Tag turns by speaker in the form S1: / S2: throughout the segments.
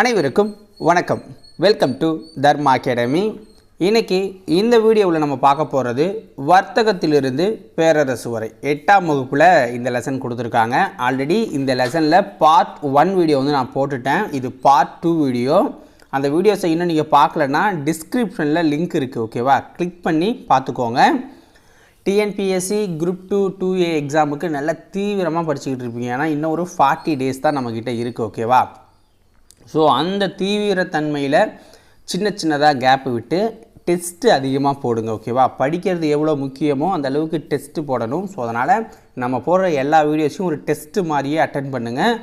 S1: அனைவருக்கும் வணக்கம். Welcome to Dharma academy இன்றைக்கி இந்த வீடியோவில் நம்ம பார்க்க போகிறது வர்த்தகத்திலிருந்து பேரரசு வரை. எட்டாம் வகுப்பில் இந்த லெசன் கொடுத்துருக்காங்க. ஆல்ரெடி இந்த லெசனில் பார்ட் ஒன் வீடியோ வந்து நான் போட்டுட்டேன். இது பார்ட் டூ வீடியோ அந்த வீடியோஸை இன்னும் நீங்கள் பார்க்கலன்னா டிஸ்கிரிப்ஷனில் லிங்க் இருக்குது ஓகேவா கிளிக் பண்ணி பார்த்துக்கோங்க. TNPSC group two two A எக்ஸாமுக்கு நல்லா தீவிரமாக படிச்சுக்கிட்டு இருப்பீங்க. ஏன்னா இன்னும் ஒரு ஃபார்ட்டி டேஸ் தான் நம்மக்கிட்ட இருக்குது ஓகேவா ஸோ அந்த தீவிரத்தன்மையில் சின்ன சின்னதாக கேப்பு விட்டு டெஸ்ட்டு அதிகமாக போடுங்க ஓகேவா படிக்கிறது எவ்வளோ முக்கியமோ அந்த அளவுக்கு டெஸ்ட்டு போடணும். ஸோ அதனால் நம்ம போடுற எல்லா வீடியோஸையும் ஒரு டெஸ்ட்டு மாதிரியே அட்டன் பண்ணுங்கள்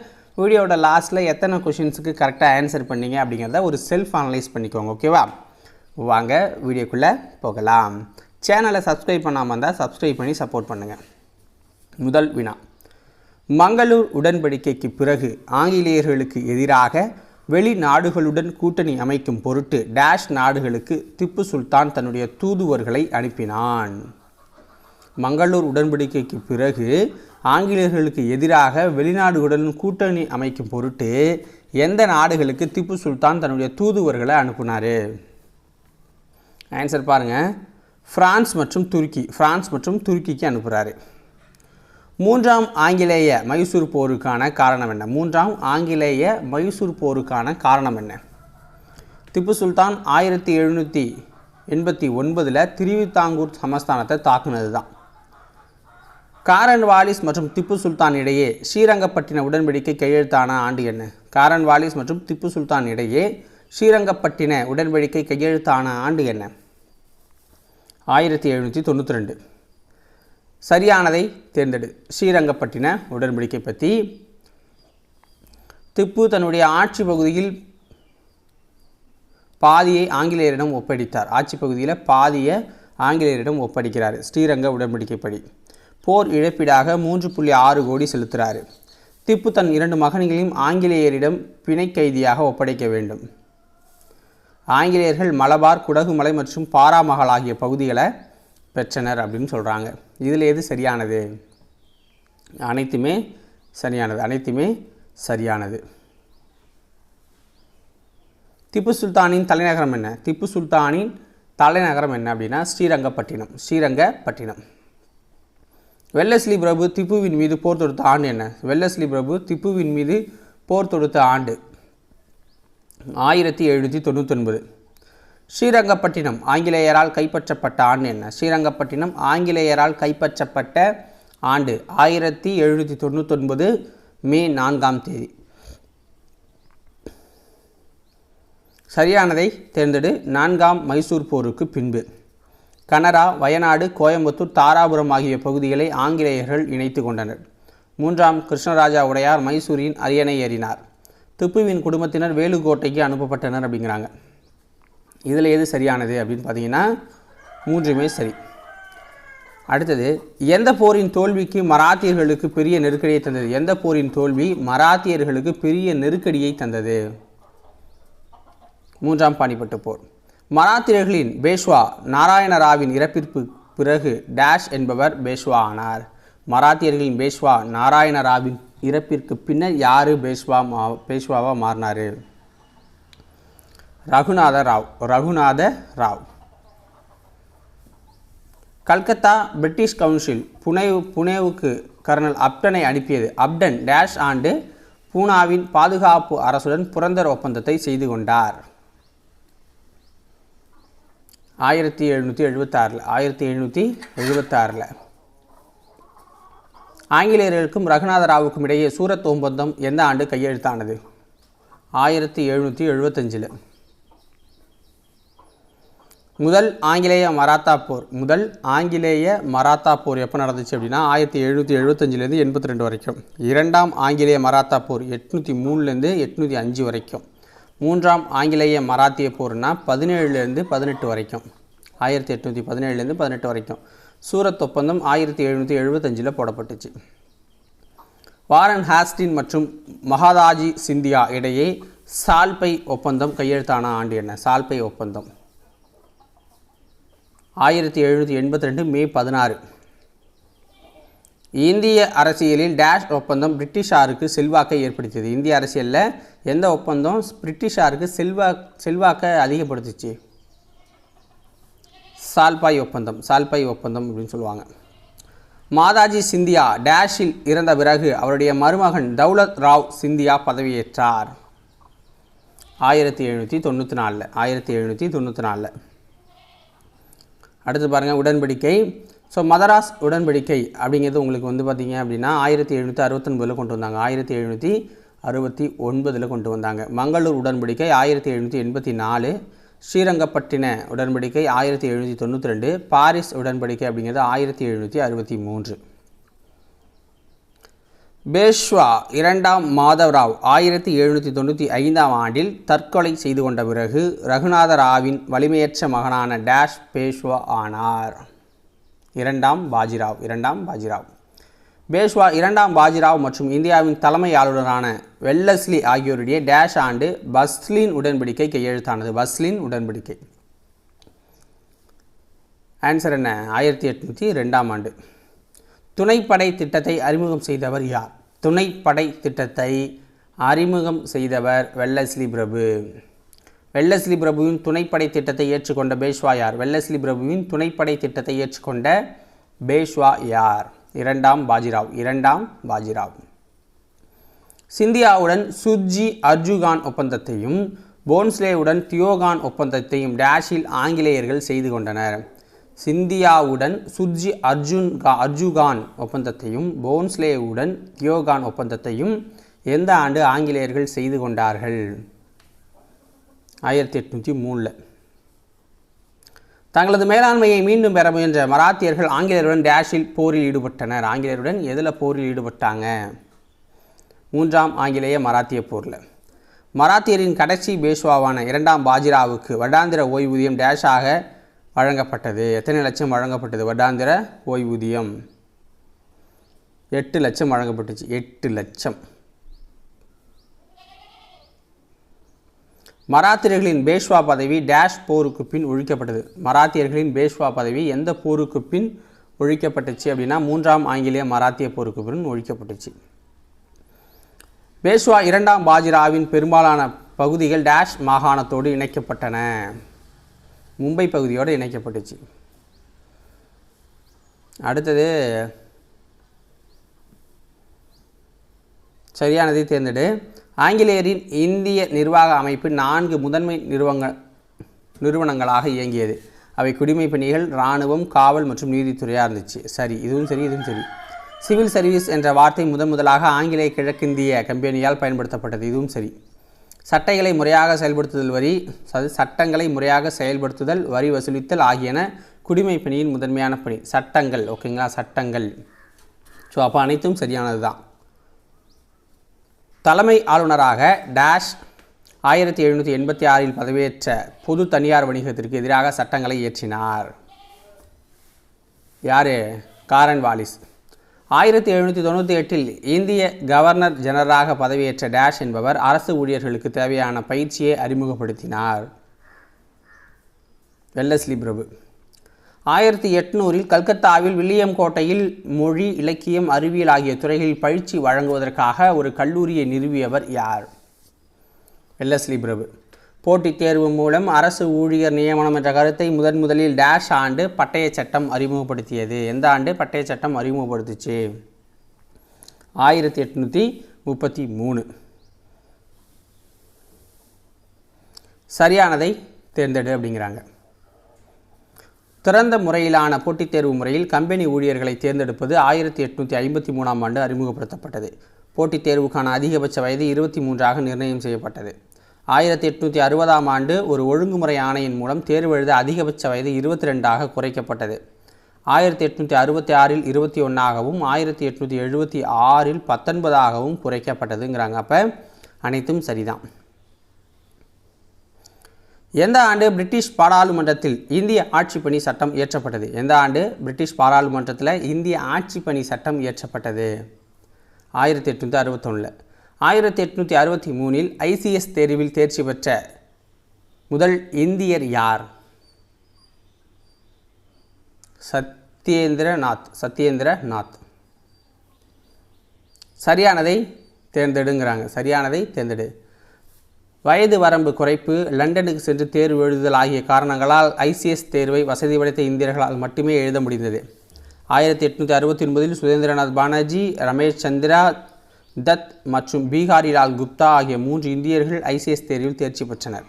S1: வீடியோவோட லாஸ்ட்டில் எத்தனை கொஷின்ஸுக்கு கரெக்டாக ஆன்சர் பண்ணீங்க அப்படிங்கிறத ஒரு செல்ஃப் அனலைஸ் பண்ணிக்கோங்க ஓகேவா வாங்க வீடியோக்குள்ளே போகலாம். சேனலை சப்ஸ்கிரைப் பண்ணாமல் இருந்தால் சப்ஸ்கிரைப் பண்ணி சப்போர்ட் பண்ணுங்கள் முதல் வினா. மங்களூர் உடன்படிக்கைக்கு பிறகு ஆங்கிலேயர்களுக்கு எதிராக வெளிநாடுகளுடன் கூட்டணி அமைக்கும் பொருட்டு டேஷ் நாடுகளுக்கு திப்பு சுல்தான் தன்னுடைய தூதுவர்களை அனுப்பினான். மங்களூர் உடன்படிக்கைக்கு பிறகு ஆங்கிலேயர்களுக்கு எதிராக வெளிநாடுகளுடன் கூட்டணி அமைக்கும் பொருட்டு எந்த நாடுகளுக்கு திப்பு சுல்தான் தன்னுடைய தூதுவர்களை அனுப்புனார்? ஆன்சர் பாருங்கள் ஃப்ரான்ஸ் மற்றும் துருக்கி. பிரான்ஸ் மற்றும் துருக்கிக்கு அனுப்புகிறாரு மூன்றாம் ஆங்கிலேய மைசூர் போருக்கான காரணம் என்ன? மூன்றாம் ஆங்கிலேய மைசூர் போருக்கான காரணம் என்ன? திப்பு சுல்தான் ஆயிரத்தி எழுநூற்றி எண்பத்தி ஒன்பதில் திருவிதாங்கூர் சமஸ்தானத்தை தாக்குனது தான் காரன் வாலிஸ் மற்றும் திப்பு சுல்தான் இடையே ஸ்ரீரங்கப்பட்டின உடன்படிக்கை கையெழுத்தான ஆண்டு என்ன? காரன் வாலிஸ் மற்றும் திப்பு சுல்தான் இடையே ஸ்ரீரங்கப்பட்டின உடன்படிக்கை கையெழுத்தான ஆண்டு என்ன? ஆயிரத்தி எழுநூற்றி தொண்ணூற்றி ரெண்டு. சரியானதை தேர்ந்தெடு. ஸ்ரீரங்கப்பட்டின உடன்படிக்கை பற்றி திப்பு தன்னுடைய ஆட்சி பகுதியில் பாதியை ஆங்கிலேயரிடம் ஒப்படைத்தார். ஆட்சி பகுதியில் பாதியை ஆங்கிலேயரிடம் ஒப்படைக்கிறார். ஸ்ரீரங்க உடன்படிக்கைப்படி போர் இழப்பீடாக மூன்று புள்ளி ஆறு கோடி செலுத்துகிறாரு திப்பு தன் இரண்டு மகன்களையும் ஆங்கிலேயரிடம் பிணை கைதியாக ஒப்படைக்க வேண்டும். ஆங்கிலேயர்கள் மலபார் குடகுமலை மற்றும் பாராமகள் ஆகிய பகுதிகளை பெற்றனர் அப்படின்னு சொல்கிறாங்க இதில் எது சரியானது? அனைத்துமே சரியானது. அனைத்துமே சரியானது. திப்பு சுல்தானின் தலைநகரம் என்ன? திப்பு சுல்தானின் தலைநகரம் என்ன அப்படின்னா ஸ்ரீரங்கப்பட்டினம். ஸ்ரீரங்கப்பட்டினம். வெல்லஸ்லி பிரபு திப்புவின் மீது போர் தொடுத்த ஆண்டு என்ன? வெல்லஸ்லி பிரபு திப்புவின் மீது போர் தொடுத்த ஆண்டு ஆயிரத்தி எழுநூற்றி தொண்ணூத்தொன்பது. ஸ்ரீரங்கப்பட்டினம் ஆங்கிலேயரால் கைப்பற்றப்பட்ட ஆண்டு என்ன? ஸ்ரீரங்கப்பட்டினம் ஆங்கிலேயரால் கைப்பற்றப்பட்ட ஆண்டு ஆயிரத்தி எழுநூற்றி தொண்ணூத்தொன்பது மே நான்காம் தேதி. சரியானதை தேர்ந்தெடு. நான்காம் மைசூர் போருக்கு பின்பு. கனரா வயநாடு கோயம்புத்தூர் தாராபுரம் ஆகிய பகுதிகளை ஆங்கிலேயர்கள் இணைத்து கொண்டனர். மூன்றாம் கிருஷ்ணராஜா உடையார் மைசூரின் அரியணை ஏறினார் திப்புவின் குடும்பத்தினர் வேலுக்கோட்டைக்கு அனுப்பப்பட்டனர் அப்படிங்கிறாங்க. இதில் எது சரியானது அப்படின்னு பார்த்தீங்கன்னா மூன்றுமே சரி. அடுத்தது எந்த போரின் தோல்விக்கு மராத்தியர்களுக்கு பெரிய நெருக்கடியை தந்தது? எந்த போரின் தோல்வி மராத்தியர்களுக்கு பெரிய நெருக்கடியை தந்தது? மூன்றாம் பாணிப்பட்டு போர். மராத்தியர்களின் பேஷ்வா நாராயணராவின் இறப்பிற்கு பிறகு டேஷ் என்பவர் பேஷ்வா ஆனார். மராத்தியர்களின் பேஷ்வா நாராயணராவின் இறப்பிற்கு பின்னர் யார் பேஷ்வா மா பேஷ்வாவாக மாறினார்? ரகுநாத ராவ் ரகுநாத ராவ். கல்கத்தா பிரிட்டிஷ் கவுன்சில் புனேவு புனேவுக்கு கர்னல் அப்டனை அனுப்பியது. அப்டன் டேஷ் ஆண்டு பூனாவின் பாதுகாப்பு அரசுடன் புரந்தர் ஒப்பந்தத்தை செய்து கொண்டார். ஆயிரத்தி எழுநூற்றி எழுபத்தாறில் ஆயிரத்தி எழுநூற்றி எழுபத்தாறில் ஆங்கிலேயர்களுக்கும் ரகுநாத ராவுக்கும் இடையே சூரத் ஒப்பந்தம் எந்த ஆண்டு கையெழுத்தானது? ஆயிரத்தி எழுநூற்றி எழுபத்தஞ்சில் முதல் ஆங்கிலேய மராத்தா போர் முதல் ஆங்கிலேய மராத்தா போர் எப்போ நடந்துச்சு அப்படின்னா ஆயிரத்தி எழுநூற்றி எழுபத்தஞ்சிலேருந்து எண்பத்தி ரெண்டு வரைக்கும். இரண்டாம் ஆங்கிலேய மராத்தா போர் எட்நூற்றி மூணுலேருந்து எட்நூற்றி அஞ்சு வரைக்கும். மூன்றாம் ஆங்கிலேய மராத்திய போர்னா பதினேழுலேருந்து பதினெட்டு வரைக்கும். ஆயிரத்தி எட்நூற்றி பதினேழுலேருந்து பதினெட்டு வரைக்கும். சூரத் ஒப்பந்தம் ஆயிரத்தி எழுநூற்றி எழுபத்தஞ்சில் போடப்பட்டுச்சு. வாரன் ஹாஸ்டின் மற்றும் மகாதாஜி சிந்தியா இடையே சால்பை ஒப்பந்தம் கையெழுத்தான ஆண்டு என்ன? சால்பை ஒப்பந்தம். ஆயிரத்தி எழுநூற்றி எண்பத்தி ரெண்டு மே பதினாறு. இந்திய அரசியலில் டேஷ் ஒப்பந்தம் பிரிட்டிஷாருக்கு செல்வாக்கை ஏற்படுத்தியது. இந்திய அரசியலில் எந்த ஒப்பந்தம் பிரிட்டிஷாருக்கு செல்வா செல்வாக்கை அதிகப்படுத்துச்சு? சால்பாய் ஒப்பந்தம் சால்பாய் ஒப்பந்தம் அப்படின்னு சொல்லுவாங்க. மாதாஜி சிந்தியா டேஷில் இறந்த பிறகு அவருடைய மருமகன் தௌலத் ராவ் சிந்தியா பதவியேற்றார். ஆயிரத்தி எழுநூற்றி தொண்ணூற்றி நாலில் ஆயிரத்தி எழுநூற்றி தொண்ணூற்றி நாலில். அடுத்து பாருங்கள் உடன்படிக்கை. ஸோ மதராஸ் உடன்படிக்கை அப்படிங்கிறது உங்களுக்கு வந்து பார்த்திங்க அப்படின்னா ஆயிரத்தி எழுநூற்றி அறுபத்தொன்பதில் கொண்டு வந்தாங்க. ஆயிரத்தி எழுநூற்றி அறுபத்தி ஒன்பதில் கொண்டு வந்தாங்க. மங்களூர் உடன்படிக்கை ஆயிரத்தி எழுநூற்றி எண்பத்தி நாலு. ஸ்ரீரங்கப்பட்டின உடன்படிக்கை ஆயிரத்தி எழுநூற்றி தொண்ணூற்றி ரெண்டு. பாரிஸ் உடன்படிக்கை அப்படிங்கிறது ஆயிரத்தி எழுநூற்றி அறுபத்தி மூன்று. பேஷ்வா இரண்டாம் மாதவராவ் ஆயிரத்தி எழுநூற்றி தொண்ணூற்றி ஐந்தாம் ஆண்டில் தற்கொலை செய்து கொண்ட பிறகு ரகுநாத ராவின் வலிமையற்ற மகனான டேஷ் பேஷ்வா ஆனார். இரண்டாம் பாஜிராவ் இரண்டாம் பாஜிராவ். பேஷ்வா இரண்டாம் பாஜிராவ் மற்றும் இந்தியாவின் தலைமை ஆளுநரான வெல்லஸ்லி ஆகியோருடைய டேஷ் ஆண்டு பஸ்லின் உடன்படிக்கை கையெழுத்தானது பஸ்லின் உடன்படிக்கை. ஆன்சர் என்ன? ஆயிரத்தி எட்நூற்றி ரெண்டாம் ஆண்டு. துணைப்படை திட்டத்தை அறிமுகம் செய்தவர் யார்? துணைப்படை திட்டத்தை அறிமுகம் செய்தவர் வெள்ளஸ்லி பிரபு. வெள்ளஸ்லி பிரபுவின் துணைப்படை திட்டத்தை ஏற்றுக்கொண்ட பேஷ்வா யார்? வெல்லஸ்லி பிரபுவின் துணைப்படை திட்டத்தை ஏற்றுக்கொண்ட பேஷ்வா யார்? இரண்டாம் பாஜிராவ். இரண்டாம் பாஜிராவ். சிந்தியாவுடன் சுஜி அர்ஜுகான் ஒப்பந்தத்தையும் போன்ஸ்லேவுடன் தியோகான் ஒப்பந்தத்தையும் டேஷில் ஆங்கிலேயர்கள் செய்து கொண்டனர். சிந்தியாவுடன் சுஜி அர்ஜுன் அர்ஜுகான் ஒப்பந்தத்தையும் போன்ஸ்லேவுடன் தியோகான் ஒப்பந்தத்தையும் எந்த ஆண்டு ஆங்கிலேயர்கள் செய்து கொண்டார்கள்? ஆயிரத்தி எட்நூற்றி மூணில். தங்களது மேலாண்மையை மீண்டும் பெற முயன்ற மராத்தியர்கள் ஆங்கிலேயருடன் டேஷில் போரில் ஈடுபட்டனர். ஆங்கிலேயருடன் எதில் போரில் ஈடுபட்டாங்க? மூன்றாம் ஆங்கிலேய மராத்திய போரில். மராத்தியரின் கடைசி பேஷ்வாவான இரண்டாம் பாஜிராவுக்கு வருடாந்திர ஓய்வூதியம் டேஷாக வழங்கப்பட்டது. எத்தனை லட்சம் வழங்கப்பட்டது? வருடாந்திர ஓய்வூதியம். எட்டு லட்சம் வழங்கப்பட்டுச்சு. எட்டு லட்சம். மராத்தியர்களின் பேஷ்வா பதவி டேஷ் போருக்கு பின் ஒழிக்கப்பட்டது. மராத்தியர்களின் பேஷ்வா பதவி எந்த போருக்கு பின் ஒழிக்கப்பட்டுச்சு அப்படின்னா மூன்றாம் ஆங்கிலேய மராத்திய போருக்கு பின் ஒழிக்கப்பட்டுச்சு. பேஷ்வா இரண்டாம் பாஜிராவின் பெரும்பாலான பகுதிகள் டேஷ் மாகாணத்தோடு இணைக்கப்பட்டன. மும்பை பகுதியோடு இணைக்கப்பட்டுச்சு. அடுத்தது சரியானதை தேர்ந்தெடு. ஆங்கிலேயரின் இந்திய நிர்வாக அமைப்பு நான்கு முதன்மை நிறுவங்க நிறுவனங்களாக இயங்கியது. அவை குடிமை பணிகள் இராணுவம் காவல் மற்றும் நீதித்துறையாக இருந்துச்சு. சரி இதுவும் சரி இதுவும் சரி. சிவில் சர்வீஸ் என்ற வார்த்தை முதன் முதலாக ஆங்கிலேய கிழக்கிந்திய கம்பெனியால் பயன்படுத்தப்பட்டது. இதுவும் சரி. சட்டைகளை முறையாக செயல்படுத்துதல் வரி சட்டங்களை முறையாக செயல்படுத்துதல் வரி வசூலித்தல் ஆகியன குடிமை பணியின் முதன்மையான பணி. சட்டங்கள் ஓகேங்களா? சட்டங்கள். ஸோ அப்போ அனைத்தும் சரியானது தான். தலைமை ஆளுநராக டேஷ் ஆயிரத்தி எழுநூற்றி எண்பத்தி ஆறில் பதவியேற்ற பொது தனியார் வணிகத்திற்கு எதிராக சட்டங்களை இயற்றினார். யார்? காரன் வாலிஸ். ஆயிரத்தி எழுநூற்றி தொண்ணூற்றி எட்டில் இந்திய கவர்னர் ஜெனரலாக பதவியேற்ற டேஷ் என்பவர் அரசு ஊழியர்களுக்கு தேவையான பயிற்சியை அறிமுகப்படுத்தினார். வெல்லஸ்லி பிரபு. ஆயிரத்தி எட்நூறில் கல்கத்தாவில் வில்லியம் கோட்டையில் மொழி இலக்கியம் அறிவியல் ஆகிய துறைகளில் பயிற்சி வழங்குவதற்காக ஒரு கல்லூரியை நிறுவியவர் யார்? வெல்லஸ்லி பிரபு. போட்டித் தேர்வு மூலம் அரசு ஊழியர் நியமனம் என்ற கருத்தை முதன் முதலில் டேஷ் ஆண்டு பட்டய சட்டம் அறிமுகப்படுத்தியது. எந்த ஆண்டு பட்டய சட்டம் அறிமுகப்படுத்துச்சு? ஆயிரத்தி எட்நூற்றி முப்பத்தி மூணு. சரியானதை தேர்ந்தெடு அப்படிங்கிறாங்க. திறந்த முறையிலான போட்டித் தேர்வு முறையில் கம்பெனி ஊழியர்களை தேர்ந்தெடுப்பது ஆயிரத்தி எட்நூற்றி ஐம்பத்தி மூணாம் ஆண்டு அறிமுகப்படுத்தப்பட்டது. போட்டித் தேர்வுக்கான அதிகபட்ச வயது இருபத்தி மூன்றாக நிர்ணயம் செய்யப்பட்டது. ஆயிரத்தி எட்நூற்றி அறுபதாம் ஆண்டு ஒரு ஒழுங்குமுறை ஆணையின் மூலம் தேர்வு எழுத அதிகபட்ச வயது இருபத்தி ரெண்டாக குறைக்கப்பட்டது. ஆயிரத்தி எட்நூற்றி அறுபத்தி ஆறில் இருபத்தி ஒன்றாகவும் ஆயிரத்தி எட்நூற்றி எழுபத்தி ஆறில் பத்தொன்பதாகவும் குறைக்கப்பட்டதுங்கிறாங்க. அப்போ அனைத்தும் சரிதான். எந்த ஆண்டு பிரிட்டிஷ் பாராளுமன்றத்தில் இந்திய ஆட்சி பணி சட்டம் இயற்றப்பட்டது? எந்த ஆண்டு பிரிட்டிஷ் பாராளுமன்றத்தில் இந்திய ஆட்சி பணி சட்டம் இயற்றப்பட்டது? ஆயிரத்தி எட்நூற்றி அறுபத்தொன்னில். ஆயிரத்தி எட்நூற்றி அறுபத்தி மூணில் ஐசிஎஸ் தேர்வில் தேர்ச்சி பெற்ற முதல் இந்தியர் யார்? சத்யேந்திரநாத் சத்யேந்திரநாத். சரியானதை தேர்ந்தெடுங்கிறாங்க. சரியானதை தேர்ந்தெடு. வயது வரம்பு குறைப்பு லண்டனுக்கு சென்று தேர்வு எழுதுதல் ஆகிய காரணங்களால் ஐசிஎஸ் தேர்வை வசதி படைத்த இந்தியர்களால் மட்டுமே எழுத முடிந்தது. ஆயிரத்தி எட்நூற்றி அறுபத்தி ஒன்பதில் சுதேந்திரநாத் பானர்ஜி ரமேஷ் சந்திரா தத் மற்றும் பீகாரிலால் குப்தா ஆகிய மூன்று இந்தியர்கள் ஐசிஎஸ் தேர்வில் தேர்ச்சி பெற்றனர்.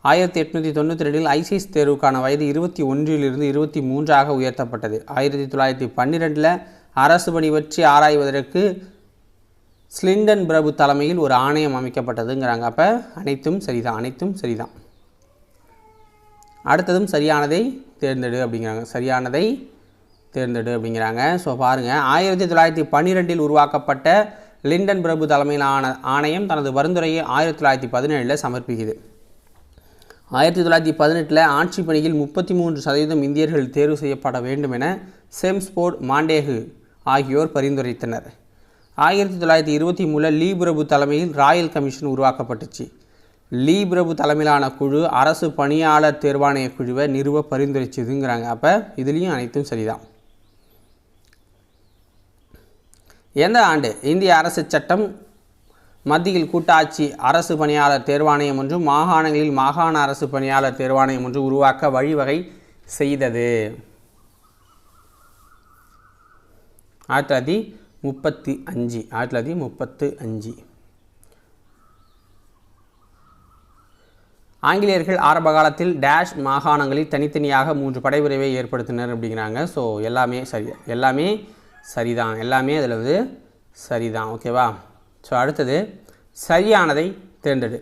S1: ஆயிரத்தி எட்நூற்றி தொண்ணூற்றி ரெண்டில் ஐசிஎஸ் தேர்வுக்கான வயது இருபத்தி ஒன்றிலிருந்து இருபத்தி மூன்றாக உயர்த்தப்பட்டது. ஆயிரத்தி தொள்ளாயிரத்தி பன்னிரெண்டில் அரசு பணி பற்றி ஆராய்வதற்கு ஸ்லிண்டன் பிரபு தலைமையில் ஒரு ஆணையம் அமைக்கப்பட்டதுங்கிறாங்க. அப்போ அனைத்தும் சரிதான் அனைத்தும் சரிதான். அடுத்ததும் சரியானதை தேர்ந்தெடு அப்படிங்கிறாங்க. சரியானதை தேர்ந்தெடு அப்படிங்கிறாங்க. ஸோ பாருங்கள் ஆயிரத்தி தொள்ளாயிரத்தி பன்னிரெண்டில் உருவாக்கப்பட்ட லிண்டன் பிரபு தலைமையிலான ஆணையம் தனது பரிந்துரையை ஆயிரத்தி தொள்ளாயிரத்தி பதினேழில் சமர்ப்பிக்குது. ஆயிரத்தி தொள்ளாயிரத்தி பதினெட்டில் ஆட்சி பணியில் முப்பத்தி மூன்று சதவீதம் இந்தியர்கள் தேர்வு செய்யப்பட வேண்டும் என செம்ஸ்போர்ட் மாண்டேகு ஆகியோர் பரிந்துரைத்தனர். ஆயிரத்தி தொள்ளாயிரத்தி இருபத்தி மூணில் லீ பிரபு தலைமையில் ராயல் கமிஷன் உருவாக்கப்பட்டுச்சு. லீ பிரபு தலைமையிலான குழு அரசு பணியாளர் தேர்வாணைய குழுவை நிறுவ பரிந்துரைச்சதுங்கிறாங்க. அப்போ இதுலேயும் அனைத்தும் சரிதான். எந்த ஆண்டு? இந்திய அரசு சட்டம் மத்தியில் கூட்டாட்சி அரசு பணியாளர் தேர்வாணையம் ஒன்றும் மாகாணங்களில் மாகாண அரசு பணியாளர் தேர்வாணையம் ஒன்று உருவாக்க வழிவகை செய்தது. ஆயிரத்தி தொள்ளாயிரத்தி முப்பத்தி அஞ்சு ஆயிரத்தி தொள்ளாயிரத்தி முப்பத்து அஞ்சு. ஆங்கிலேயர்கள் ஆரம்ப காலத்தில் டேஷ் மாகாணங்களில் தனித்தனியாக மூன்று படைப்பிரிவை ஏற்படுத்தினர் அப்படிங்கிறாங்க. ஸோ எல்லாமே சரி எல்லாமே சரிதான். எல்லாமே அதில் வந்து சரிதான். ஓகேவா ஸோ அடுத்தது சரியானதை தேர்ந்தெடு.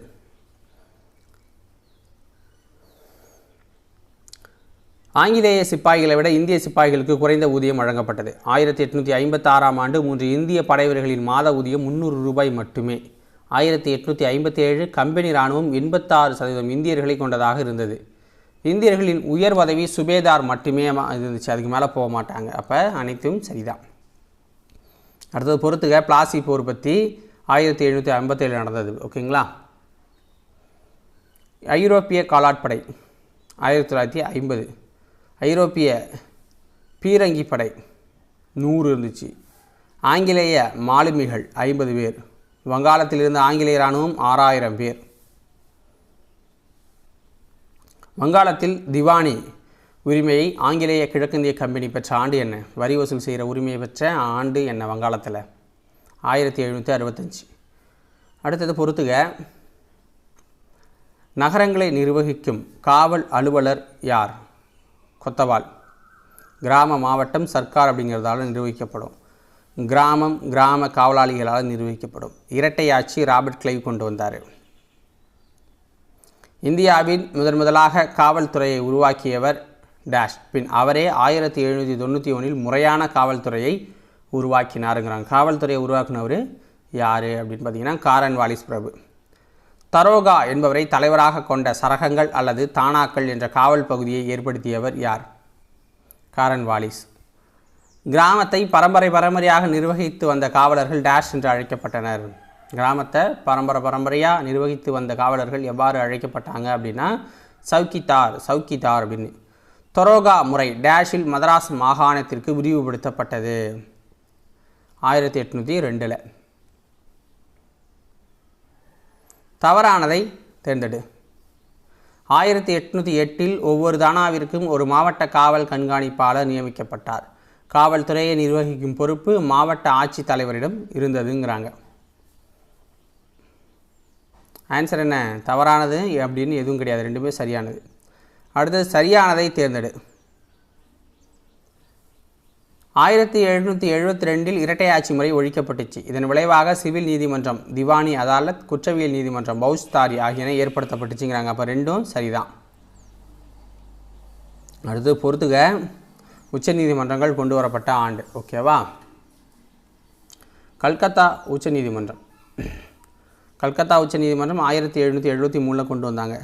S1: ஆங்கிலேய சிப்பாய்களை விட இந்திய சிப்பாய்களுக்கு குறைந்த ஊதியம் வழங்கப்பட்டது. ஆயிரத்தி எட்நூற்றி ஐம்பத்தாறாம் ஆண்டு மூன்று இந்திய படைவீரர்களின் மாத ஊதியம் முந்நூறு ரூபாய் மட்டுமே. ஆயிரத்தி எட்நூற்றி ஐம்பத்தி ஏழு கம்பெனி இராணுவம் எண்பத்தாறு சதவீதம் இந்தியர்களை கொண்டதாக இருந்தது. இந்தியர்களின் உயர் பதவி சுபேதார் மட்டுமே இருந்துச்சு. அதுக்கு மேலே போக மாட்டாங்க. அப்போ அனைத்தும் சரிதான். அடுத்தது பொறுத்துக பிளாசி போர் பற்றி ஆயிரத்தி எழுநூற்றி ஐம்பத்தேழு நடந்தது ஓகேங்களா? ஐரோப்பிய காலாட்படை ஆயிரத்தி தொள்ளாயிரத்தி ஐம்பது. ஐரோப்பிய பீரங்கி படை நூறு இருந்துச்சு. ஆங்கிலேய மாலுமிகள் ஐம்பது பேர். வங்காளத்திலிருந்து ஆங்கிலேய இராணுவம் ஆறாயிரம் பேர். வங்காளத்தில் திவானி உரிமையை ஆங்கிலேய கிழக்கிந்திய கம்பெனி பெற்ற ஆண்டு என்ன? வரி வசூல் செய்கிற உரிமையை பெற்ற ஆண்டு என்ன வங்காளத்தில்? ஆயிரத்தி எழுநூற்றி அறுபத்தஞ்சு. அடுத்தது பொறுத்துக. நகரங்களை நிர்வகிக்கும் காவல் அலுவலர் யார்? கொத்தவால். கிராம மாவட்டம் சர்க்கார் அப்படிங்கிறதால நிர்வகிக்கப்படும். கிராமம் கிராம காவலாளிகளால் நிர்வகிக்கப்படும். இரட்டை ஆட்சி ராபர்ட் கிளைவ் கொண்டு வந்தார். இந்தியாவின் முதன் முதலாக காவல்துறையை உருவாக்கியவர் டேஷ் பின் அவரே ஆயிரத்தி எழுநூற்றி தொண்ணூற்றி ஒன்றில் முறையான காவல்துறையை உருவாக்கினாருங்கிறாங்க. காவல்துறையை உருவாக்குனவர் யார் அப்படின்னு பார்த்தீங்கன்னா காரன் வாலிஸ் பிரபு. தரோகா என்பவரை தலைவராக கொண்ட சரகங்கள் அல்லது தானாக்கள் என்ற காவல் பகுதியை ஏற்படுத்தியவர் யார்? காரன் வாலிஸ். கிராமத்தை பரம்பரை பரம்பரையாக நிர்வகித்து வந்த காவலர்கள் டேஷ் என்று அழைக்கப்பட்டனர். கிராமத்தை பரம்பரை பரம்பரையாக நிர்வகித்து வந்த காவலர்கள் எவ்வாறு அழைக்கப்பட்டாங்க அப்படின்னா சவுக்கித்தார் சவுக்கித்தார் அப்படின்னு. தொரோகா முறை டேஷில் மதராஸ் மாகாணத்திற்கு விரிவுபடுத்தப்பட்டது. ஆயிரத்தி எட்நூற்றி ரெண்டில். தவறானதை தேர்ந்தெடு. ஆயிரத்தி எட்நூற்றி எட்டில் ஒவ்வொரு தானாவிற்கும் ஒரு மாவட்ட காவல் கண்காணிப்பாளர் நியமிக்கப்பட்டார். காவல்துறையை நிர்வகிக்கும் பொறுப்பு மாவட்ட ஆட்சித்தலைவரிடம் இருந்ததுங்கிறாங்க. ஆன்சர் என்ன? தவறானது அப்படின்னு எதுவும் கிடையாது. ரெண்டுமே சரியானது. அடுத்தது சரியானதை தேர்ந்தெடு. ஆயிரத்தி எழுநூற்றி எழுபத்தி ரெண்டில் இரட்டை ஆட்சி முறை ஒழிக்கப்பட்டுச்சு. இதன் விளைவாக சிவில் நீதிமன்றம் திவானி அதாலத் குற்றவியல் நீதிமன்றம் பௌஸ்தாரி ஆகியன ஏற்படுத்தப்பட்டுச்சுங்கிறாங்க. அப்போ ரெண்டும் சரிதான். அடுத்து பொறுத்துக உச்ச நீதிமன்றங்கள் கொண்டு வரப்பட்ட ஆண்டு. ஓகேவா கல்கத்தா உச்ச நீதிமன்றம் கல்கத்தா உச்ச நீதிமன்றம் ஆயிரத்தி எழுநூற்றி எழுபத்தி மூணில் கொண்டு வந்தாங்க.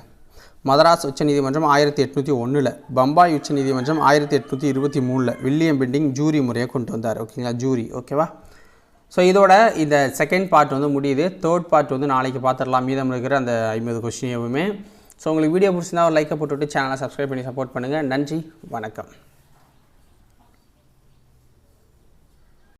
S1: மதராஸ் உச்சநீதிமன்றம் ஆயிரத்தி எட்நூற்றி ஒன்றில் பம்பாய் உச்சநீதிமன்றம் ஆயிரத்தி எட்நூற்றி இருபத்தி மூணில் வில்லியம் பெண்டிங் ஜூரி முறையை கொண்டு வந்தார். ஓகேங்களா? ஜூரி. ஓகேவா? ஸோ இதோட இந்த செகண்ட் பார்ட் வந்து முடியுது. தேர்ட் பார்ட் வந்து நாளைக்கு பார்த்துடலாம் மீதம் இருக்கிற அந்த ஐம்பது கொஸ்டின் ஸோ உங்களுக்கு வீடியோ பிடிச்சிருந்தா ஒரு லைக்கை போட்டுவிட்டு சேனலை சப்ஸ்கிரைப் பண்ணி சப்போர்ட் பண்ணுங்கள் நன்றி. வணக்கம்.